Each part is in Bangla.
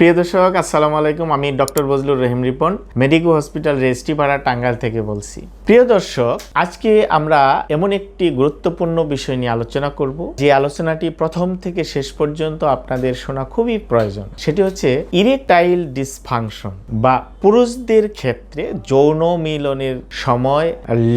প্রিয় দর্শক, আসসালামু আলাইকুম। আমি doctor Bazlur Rahim Ripon, medico hospital Registripara Tangail থেকে বলছি। প্রিয় দর্শক, আজকে আমরা এমন একটি গুরুত্বপূর্ণ বিষয় নিয়ে আলোচনা করব। যে আলোচনাটি প্রথম থেকে শেষ পর্যন্ত আপনাদের শোনা খুবই প্রয়োজন। সেটি হচ্ছে ইরেকটাইল ডিসফাংশন বা পুরুষদের ক্ষেত্রে যৌন মিলনের সময়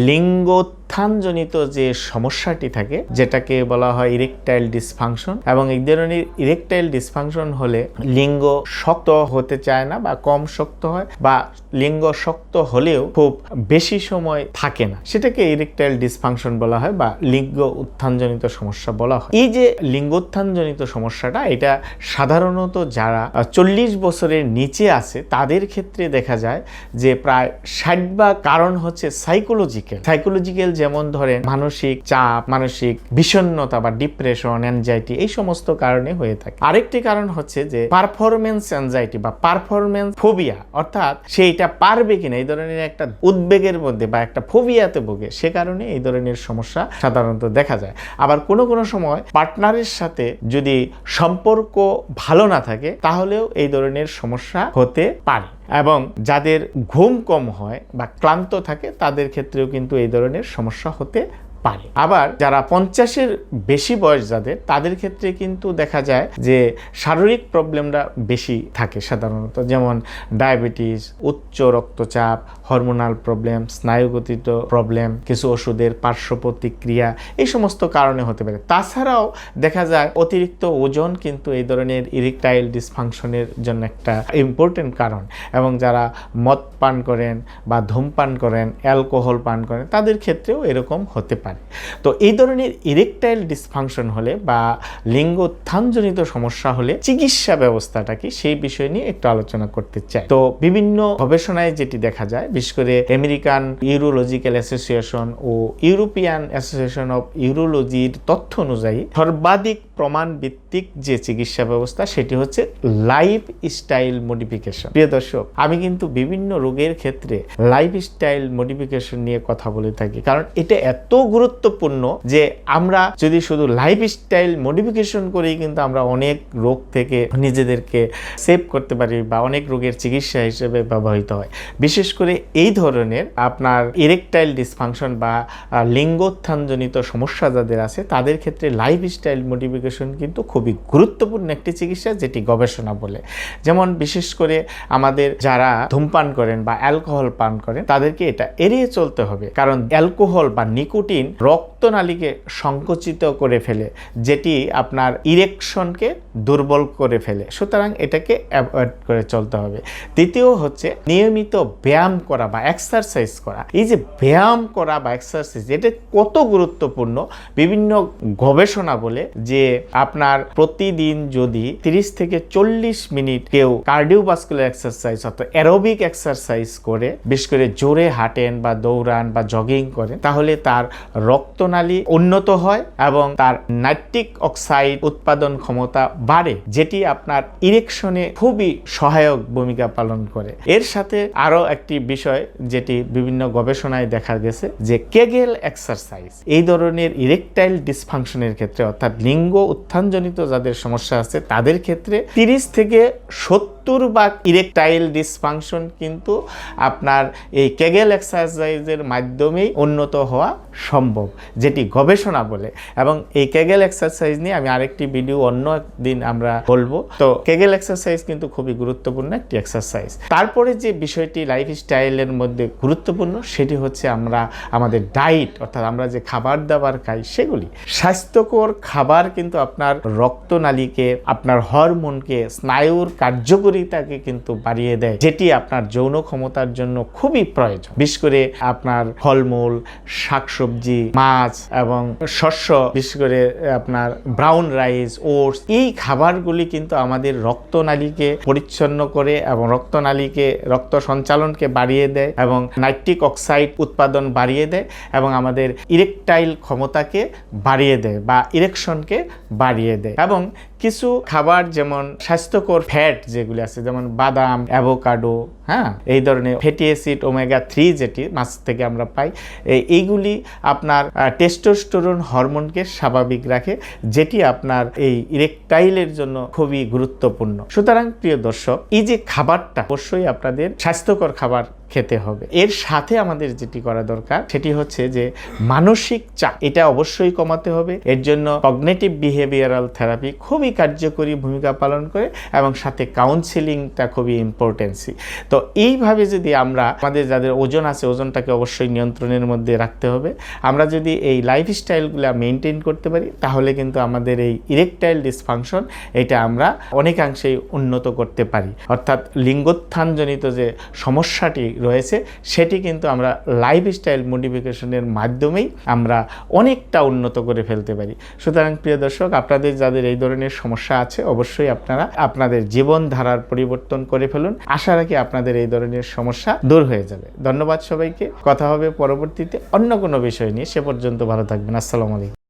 লিঙ্গ উত্থানজনিত যে সমস্যাটি থাকে, যেটাকে বলা হয় ইরেকটাইল ডিসফাংশন এবং এই ধরনের ইরেকটাইল ডিসফাংশন হলে লিঙ্গ শক্ত হতে চায় না বা কম শক্ত হয় বা লিঙ্গ শক্ত হলেও খুব বেশি সময় থাকে না। সেটাকে ইরেকটাইল ডিসফাংশন বলা হয় বা লিঙ্গ উত্থানজনিত সমস্যা বলা হয়। এই যে লিঙ্গোত্থানজনিত সমস্যাটা, এটা সাধারণত যারা চল্লিশ বছরের নিচে আছে, তাদের ক্ষেত্রে দেখা যায় যে প্রায় ষাট বা কারণ হচ্ছে সাইকোলজিক্যাল সাইকোলজিক্যাল যেমন ধরেন মানসিক চাপ, মানসিক বিষণ্ণতা বা ডিপ্রেশন অ্যাংজাইটি এই সমস্ত কারণে হয়ে থাকে। আরেকটি কারণ হচ্ছে যে পারফরমেন্স অ্যাংজাইটি বা পারফরমেন্স ফোবিয়া অর্থাৎ সে এটা পারবে কিনা, এই ধরনের একটা উদ্বেগের মধ্যে বা একটা ফোবিয়াতে ভোগে, সে কারণে এই ধরনের সমস্যা সাধারণত দেখা যায়। আবার কোনো কোনো সময় পার্টনারের সাথে যদি সম্পর্ক ভালো না থাকে, তাহলেও এই ধরনের সমস্যা হতে পারে। এবং যাদের ঘুম কম হয় বা ক্লান্ত থাকে, তাদের ক্ষেত্রেও কিন্তু এই ধরনের সমস্যা হতে পারে। আবার যারা পঞ্চাশের বেশি বয়স যাদের, তাদের ক্ষেত্রে কিন্তু দেখা যায় যে শারীরিক প্রবলেমটা বেশি থাকে সাধারণত। যেমন ডায়াবেটিস, উচ্চ রক্তচাপ, হরমোনাল প্রবলেম স্নায়ুগতিত প্রবলেম, কিছু ওষুধের পার্শ্ব প্রতিক্রিয়া, এই সমস্ত কারণে হতে পারে। তাছাড়াও দেখা যায় অতিরিক্ত ওজন কিন্তু এই ধরনের ইরেকটাইল ডিসফাংশনের জন্য একটা ইম্পর্টেন্ট কারণ। এবং যারা মদ পান করেন বা ধূমপান করেন, অ্যালকোহল পান করেন, তাদের ক্ষেত্রেও এরকম হতে পারে। তো এই ধরনের ইরেকটাইল ডিসফাংশন হলে বা লিঙ্গোত্থানজনিত সমস্যা হলে চিকিৎসা ব্যবস্থাটা কি সেই বিষয় নিয়ে একটু আলোচনা করতে চাই। তো বিভিন্ন গবেষণায় যেটি দেখা যায়, বিশেষ করে আমেরিকান ইউরোলজিক্যাল অ্যাসোসিয়েশন ও ইউরোপিয়ান অ্যাসোসিয়েশন অফ ইউরোলজির তথ্য অনুযায়ী সর্বাধিক প্রমাণ ভিত্তিক যে চিকিৎসা ব্যবস্থা, সেটি হচ্ছে লাইফ স্টাইল মডিফিকেশন প্রিয় দর্শক, আমি কিন্তু বিভিন্ন রোগের ক্ষেত্রে লাইফ স্টাইল মডিফিকেশন নিয়ে কথা বলে থাকি। কারণ এটা এত গুরুত্বপূর্ণ যে আমরা যদি শুধু লাইফ স্টাইল মডিফিকেশন করেই কিন্তু আমরা অনেক রোগ থেকে নিজেদেরকে সেভ করতে পারি বা অনেক রোগের চিকিৎসা হিসেবে ব্যবহৃত হয়। বিশেষ করে এই ধরনের আপনার ইরেকটাইল ডিসফাংশন বা লিঙ্গোত্থানজনিত সমস্যা যাদের আছে, তাদের ক্ষেত্রে লাইফ স্টাইল মডিফিকেশন কিন্তু খুবই গুরুত্বপূর্ণ একটি চিকিৎসা যেটি গবেষণা বলে। যেমন বিশেষ করে আমাদের যারা ধূমপান করেন বা অ্যালকোহল পান করেন, তাদেরকে এটা এড়িয়ে চলতে হবে। কারণ অ্যালকোহল বা নিকোটিন রক্তনালীকে সংকুচিত করে ফেলে, যেটি আপনার ইরেকশনকে দুর্বল করে ফেলে। সুতরাং এটাকে অ্যাভয়েড করে চলতে হবে। দ্বিতীয় হচ্ছে নিয়মিত ব্যায়াম করা বা এক্সারসাইজ করা। এই যে ব্যায়াম করা বা এক্সারসাইজ, এটা কত গুরুত্বপূর্ণ? বিভিন্ন গবেষণা বলে যে আপনার প্রতিদিন যদি 30 থেকে চল্লিশ মিনিট কেউ কার্ডিওভাস্কুলার এক্সারসাইজ অর্থাৎ অ্যারোবিক এক্সারসাইজ করে, বিশেষ করে জোরে হাঁটেন বা দৌড়ান বা জগিং করেন, তাহলে তার রক্তনালী উন্নত হয় এবং তার নাইট্রিক অক্সাইড উৎপাদন ক্ষমতা বাড়ে, যেটি আপনার ইরেকশনে খুবই সহায়ক ভূমিকা পালন করে। এর সাথে আরও একটি বিষয় যেটি বিভিন্ন গবেষণায় দেখা গেছে, যে কেগেল এক্সারসাইজ এই ধরনের ইরেকটাইল ডিসফাংশনের ক্ষেত্রে অর্থাৎ লিঙ্গ উত্থানজনিত যাদের সমস্যা আছে তাদের ক্ষেত্রে তিরিশ থেকে সত্তর বা ইরেকটাইল ডিসফাংশন কিন্তু আপনার এই কেগেল এক্সারসাইজের মাধ্যমেই উন্নত হওয়া সম্ভব, যেটি গবেষণা বলে। এবং এই কেগেল এক্সারসাইজ নিয়ে আমি আরেকটি ভিডিও অন্য দিন আমরা বলব। তো কেগেল এক্সারসাইজ কিন্তু খুবই গুরুত্বপূর্ণ একটি এক্সারসাইজ তারপরে যে বিষয়টি লাইফ স্টাইলের মধ্যে গুরুত্বপূর্ণ, সেটি হচ্ছে আমরা, আমাদের ডায়েট অর্থাৎ আমরা যে খাবার দাবার খাই, সেগুলি। স্বাস্থ্যকর খাবার কিন্তু আপনার রক্তনালীকে, আপনার হরমোনকে স্নায়ুর কার্যকরিতাকে কিন্তু বাড়িয়ে দেয়, যেটি আপনার যৌন ক্ষমতার জন্য খুবই প্রয়োজন। বিশেষ করে আপনার ফলমূল, শাকসবজি, মাছ এবং শস্য, বিশেষ করে আপনার ব্রাউন রাইস ওটস এই খাবারগুলি কিন্তু আমাদের রক্তনালীকে পরিচ্ছন্ন করে এবং রক্তনালীকে, রক্ত সঞ্চালনকে বাড়িয়ে দেয় এবং নাইট্রিক অক্সাইড উৎপাদন বাড়িয়ে দেয় এবং আমাদের ইরেকটাইল ক্ষমতাকে বাড়িয়ে দেয় বা ইরেকশনকে বাড়িয়ে দেয় এবং কিছু খাবার যেমন স্বাস্থ্যকর ফ্যাট যেগুলি আছে যেমন বাদাম অ্যাভোকাডো হ্যাঁ? এই ধরনের ফ্যাটি অ্যাসিড ওমেগা থ্রি যেটি মাছ থেকে আমরা পাই এইগুলি আপনার টেস্টোস্টোরন হরমোনকে স্বাভাবিক রাখে, যেটি আপনার এই ইরেকটাইলের জন্য খুবই গুরুত্বপূর্ণ। সুতরাং প্রিয় দর্শক, এই যে খাবারটা, অবশ্যই আপনাদের স্বাস্থ্যকর খাবার খেতে হবে। এর সাথে আমাদের যেটি করা দরকার, সেটি হচ্ছে যে মানসিক চাপ, এটা অবশ্যই কমাতে হবে। এর জন্য কগনেটিভ বিহেভিয়ারাল থেরাপি খুবই কার্যকরী ভূমিকা পালন করে এবং সাথে কাউন্সিলিংটা খুবই ইম্পর্টেন্সি তো এইভাবে যদি আমরা আমাদের যাদের ওজন আছে, ওজনটাকে অবশ্যই নিয়ন্ত্রণের মধ্যে রাখতে হবে। আমরা যদি এই লাইফস্টাইলগুলো মেনটেন করতে পারি, তাহলে কিন্তু আমাদের এই ইরেকটাইল ডিসফাংশন এটা আমরা অনেকাংশেই উন্নত করতে পারি। অর্থাৎ লিঙ্গোত্থানজনিত যে সমস্যাটি রয়েছে, সেটি কিন্তু আমরা লাইফস্টাইল মডিফিকেশনের মাধ্যমেই আমরা অনেকটা উন্নত করে ফেলতে পারি। সুতরাং প্রিয় দর্শক, আপনাদের যাদের এই ধরনের সমস্যা আছে, অবশ্যই আপনারা আপনাদের জীবনধারার পরিবর্তন করে ফেলুন। আশা রাখি আপনাদের এই ধরনের সমস্যা দূর হয়ে যাবে। ধন্যবাদ সবাইকে। কথা হবে পরবর্তীতে অন্য কোনো বিষয় নিয়ে। সে পর্যন্ত ভালো থাকবেন। আসসালামু আলাইকুম।